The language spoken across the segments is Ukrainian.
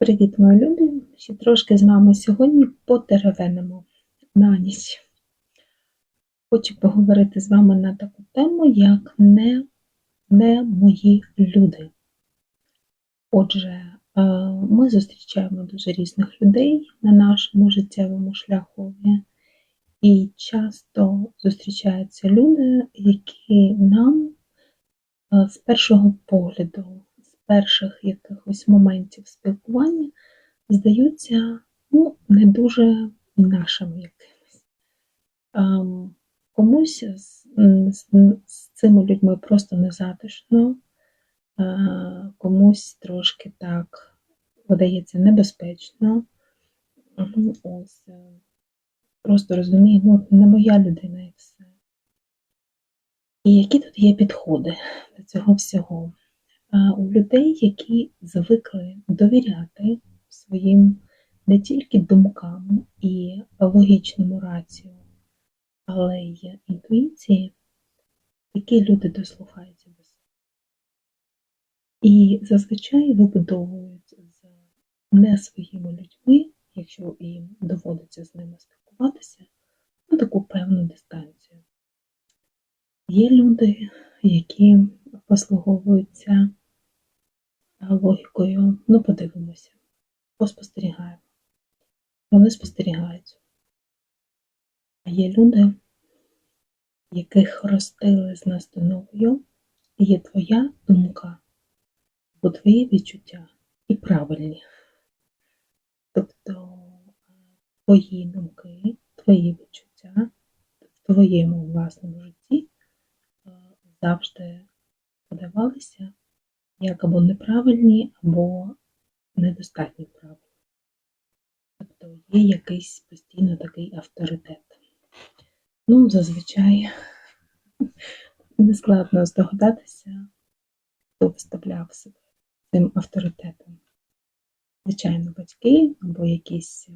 Привіт, мої любі! Ще трошки з вами сьогодні потеревенимо на ніч. Хочу поговорити з вами на таку тему, як не, не мої люди. Отже, е, ми зустрічаємо дуже різних людей на нашому життєвому шляхові, і часто зустрічаються люди, які нам е, з першого погляду перших якихось моментів спілкування здаються ну, не дуже нашими якимись. Ем, комусь з, з, з цими людьми просто незатишно, е, комусь трошки так видається небезпечно. Ось, е, Просто розумію, ну, не моя людина і все. І які тут є підходи до цього всього? У людей, які звикли довіряти своїм не тільки думкам і логічному рацію, але й інтуїції, такі люди дослухаються до себе. І зазвичай вибудовують з не своїми людьми, якщо їм доводиться з ними спілкуватися, на таку певну дистанцію. Є люди, які послуговуються логікою, ну подивимося, поспостерігаємо. Вони спостерігають. А є люди, яких ростили з настановою, є твоя думка, бо твої відчуття і правильні. Тобто твої думки, твої відчуття в твоєму власному житті завжди подавалися як або неправильні, або недостатньо правильні. Тобто є якийсь постійно такий авторитет. Ну, зазвичай нескладно здогадатися, хто виставляв себе цим авторитетом. Звичайно, батьки або якісь е,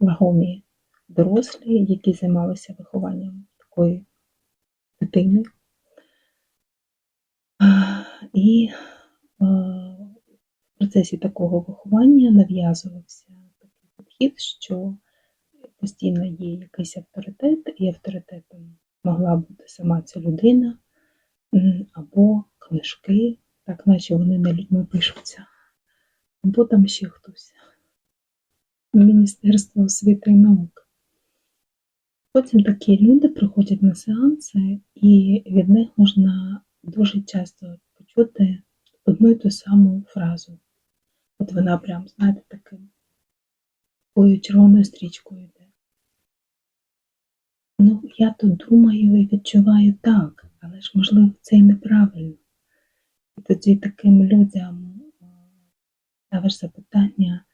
вагомі дорослі, які займалися вихованням такої дитини. І е, в процесі такого виховання нав'язувався такий підхід, що постійно є якийсь авторитет, і авторитетом могла бути сама ця людина або книжки, так наче вони не людьми пишуться, або там ще хтось. Міністерство освіти і наук. Потім такі люди приходять на сеанси, і від них можна дуже часто почути одну й ту саму фразу. От вона прям, знаєте, таким такою червоною стрічкою йде. Ну, я тут думаю і відчуваю так, але ж, можливо, це і неправильно. І тоді таким людям ставиш запитання,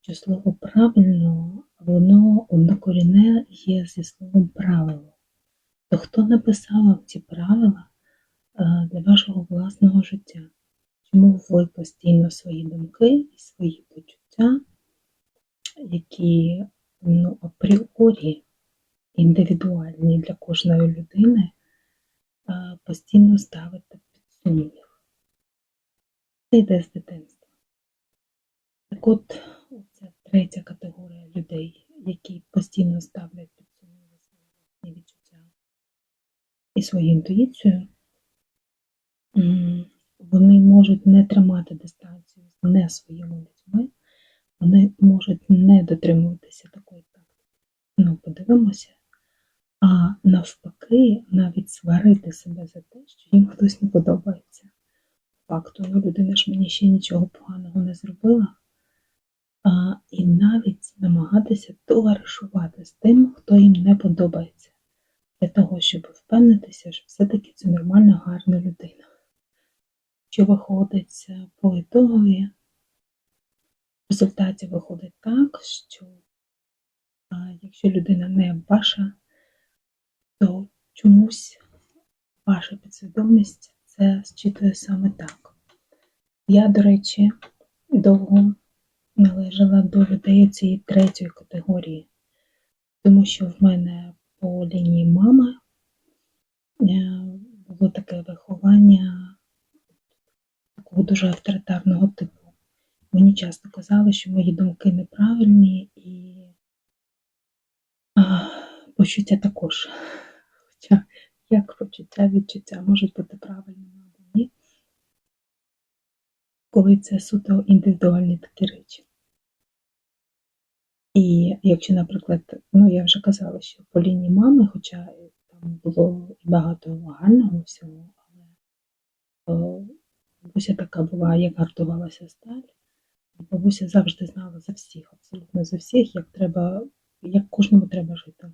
що слово правильно, воно однокоріне є зі словом правило. То хто написав вам ці правила? Е, для вашого власного життя. Чому ви постійно свої думки і свої почуття, які ну, апріорі індивідуальні для кожної людини, е, постійно ставите під сумнів. Це йде з дитинства. Так от, це третя категорія людей, які постійно ставлять під сумнів свої відчуття і свою інтуїцію вони можуть не тримати дистанцію не своїми людьми, вони можуть не дотримуватися такої тактики. Ну, подивимося, а навпаки, навіть сварити себе за те, що їм хтось не подобається. Факту, ну людина ж мені ще нічого поганого не зробила. А, І навіть намагатися товаришувати з тим, хто їм не подобається, для того, щоб впевнитися, що все-таки це нормальна, гарна людина що виходить по ітогові. В результаті виходить так, що якщо людина не ваша, то чомусь ваша підсвідомість це зчитує саме так. Я, до речі, довго належала до людей цієї третьої категорії, тому що в мене по лінії мами е, було таке виховання такого дуже авторитарного типу. Мені часто казали, що мої думки неправильні і а, почуття також. Хоча як почуття, відчуття можуть бути правильними або ні, коли це суто індивідуальні такі речі. І якщо, наприклад, ну я вже казала, що по лінії мами, хоча там було багато гарного всього, але о, бабуся така була, як гартувалася сталь, бабуся завжди знала за всіх, абсолютно за всіх, як треба, як кожному треба жити.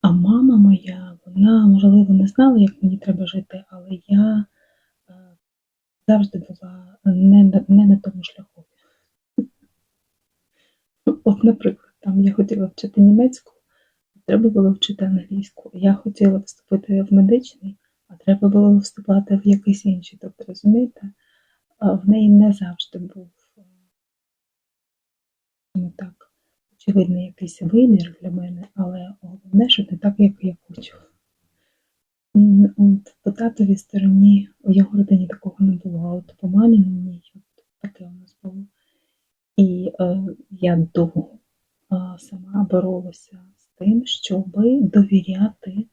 А мама моя, вона, можливо, не знала, як мені треба жити, але я е, завжди була не, не на тому шляху. От, наприклад, там я хотіла вчити німецьку, треба було вчити англійську. Я хотіла вступити в медичний, а треба було вступати в якийсь інший. Тобто, розумієте, в неї не завжди був ну, так, очевидний якийсь вибір для мене, але головне, що не так, як я хочу. От по татовій стороні у його родині такого не було, а от по маміній от таке у нас було. І е, я довго е, сама боролася з тим, щоб довіряти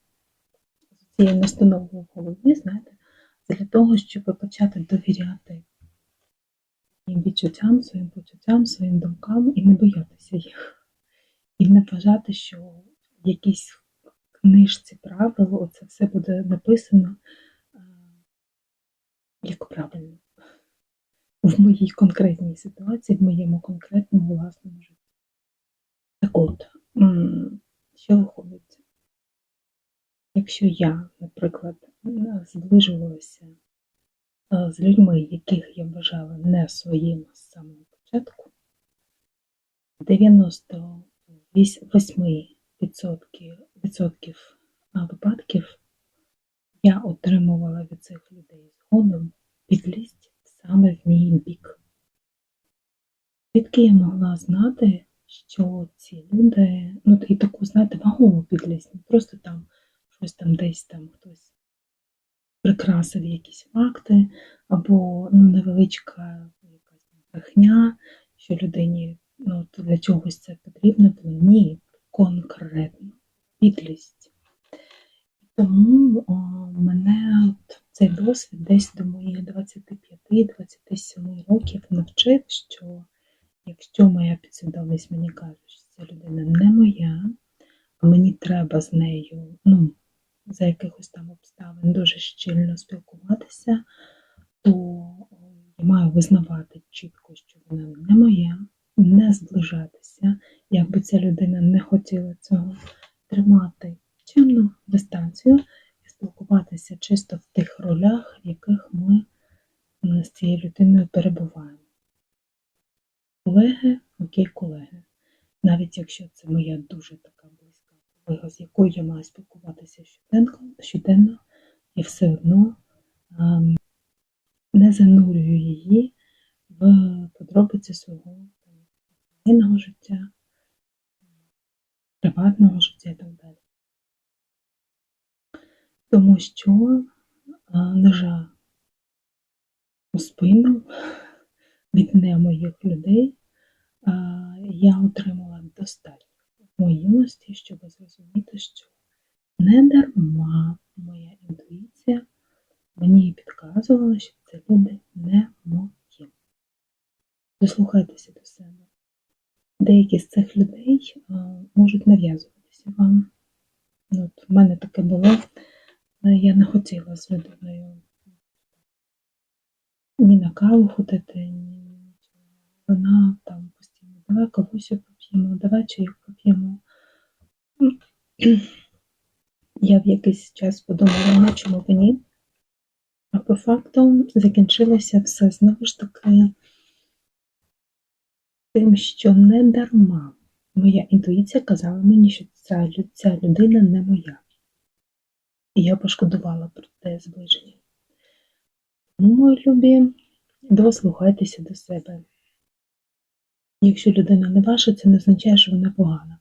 цією настановою в голові, знаєте, для того, щоб почати довіряти своїм відчуттям, своїм почуттям, своїм думкам і не боятися їх. І не вважати, що в якійсь книжці правил оце все буде написано е, як правильно в моїй конкретній ситуації, в моєму конкретному власному житті. Так от, що виходить? Якщо я, наприклад, зближувалася з людьми, яких я вважала не своїми з самого початку, 98% відсотків, випадків я отримувала від цих людей згодом підлість саме в мій бік. Звідки я могла знати, що ці люди, ну і таку, знаєте, вагову підлість, не просто там щось там десь там хтось прикрасив якісь факти, або ну, невеличка якась брехня, що людині ну, для чогось це потрібно було. Ні, конкретно підлість. Тому о, мене от цей досвід десь до моїх 25-27 років навчив, що якщо моя підсвідомість мені каже, що ця людина не моя, а мені треба з нею, ну, за якихось там обставин дуже щільно спілкуватися, то я маю визнавати чітко, що вона не моя, не зближатися, якби ця людина не хотіла цього, тримати чимну дистанцію і спілкуватися чисто в тих ролях, в яких ми з цією людиною перебуваємо. Колеги, окей, колеги. Навіть якщо це моя дуже така з якою я маю спілкуватися щоденно, щоденно я все одно ем, не занурюю її в подробиці свого сімейного життя, приватного життя і так далі. Тому що а, ножа у спину від не моїх людей а, я отримала достатньо моїй щоб зрозуміти, що не дарма моя інтуїція мені підказувала, що це люди не мої. Дослухайтеся до себе. Деякі з цих людей можуть нав'язуватися вам. От, в мене таке було. Я не хотіла з людиною ні на каву ходити, ні. Вона там постійно, давай кавусю поп'ємо, давай чайок поп'ємо. Я в якийсь час подумала, ну чому б ні. А по факту закінчилося все знову ж таки тим, що не дарма моя інтуїція казала мені, що ця, ця людина не моя. І я пошкодувала про те зближення. Тому, мої любі, дослухайтеся до себе. Якщо людина не ваша, це не означає, що вона погана.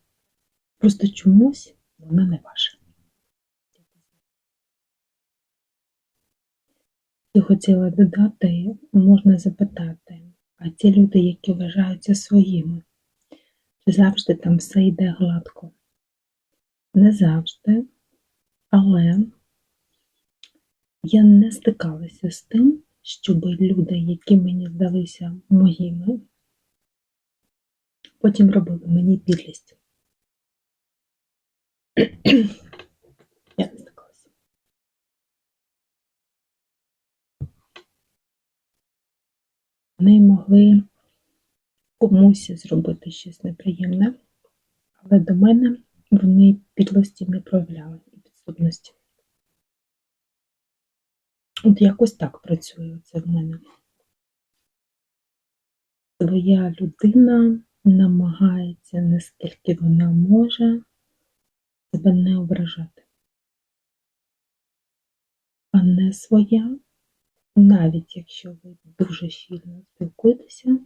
Просто чомусь вона не ваша. І хотіла додати, можна запитати, а ті люди, які вважаються своїми, чи завжди там все йде гладко? Не завжди, але я не стикалася з тим, щоб люди, які мені здалися моїми, потім робили мені підлість. Я не стикалася. Вони могли комусь зробити щось неприємне, але до мене вони підлості не проявляли і підступності. От якось так працює це в мене. Своя людина намагається, наскільки вона може, себе не ображати. А не своя, навіть якщо ви дуже щільно спілкуєтеся,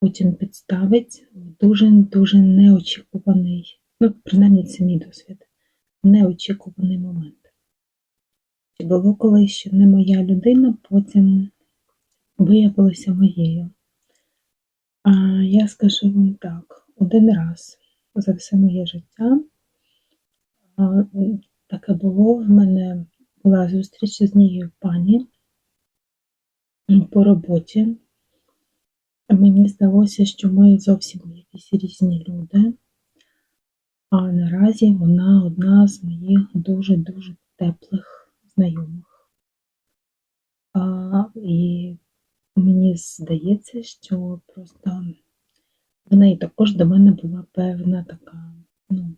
потім підставить дуже-дуже неочікуваний, ну, принаймні це мій досвід, неочікуваний момент. Чи було колись, що не моя людина потім виявилася моєю? А я скажу вам так, один раз за все моє життя таке було. В мене була зустріч з однією пані по роботі. Мені здалося, що ми зовсім якісь різні люди, а наразі вона одна з моїх дуже-дуже теплих знайомих. А, І мені здається, що просто в неї також до мене була певна така ну,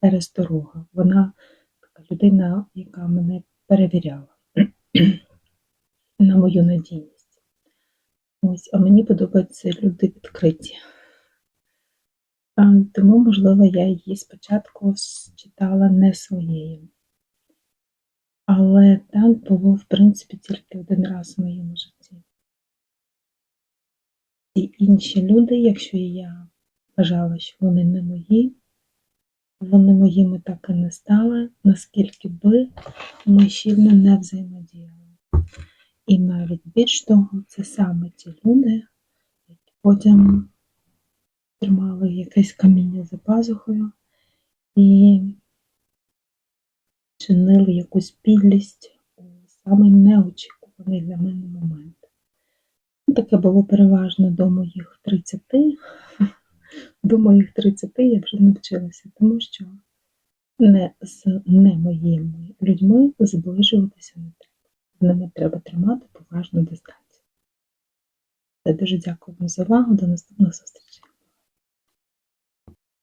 пересторога. Вона така людина, яка мене перевіряла на мою надійність. Ось, а мені подобаються люди відкриті. Тому, можливо, я її спочатку читала не своєю. Але так було, в принципі, тільки один раз в моєму житті. І інші люди, якщо я вважала, що вони не мої, вони моїми так і не стали, наскільки би ми щільно не взаємодіяли. І навіть більш того, це саме ті люди, які потім тримали якесь каміння за пазухою і чинили якусь підлість у самий неочікуваний для мене момент. Таке було переважно до моїх 30. До моїх 30 я вже навчилася, тому що не з не моїми людьми зближуватися не треба. З ними треба тримати поважну дистанцію. Я дуже дякую вам за увагу. До наступних зустрічей.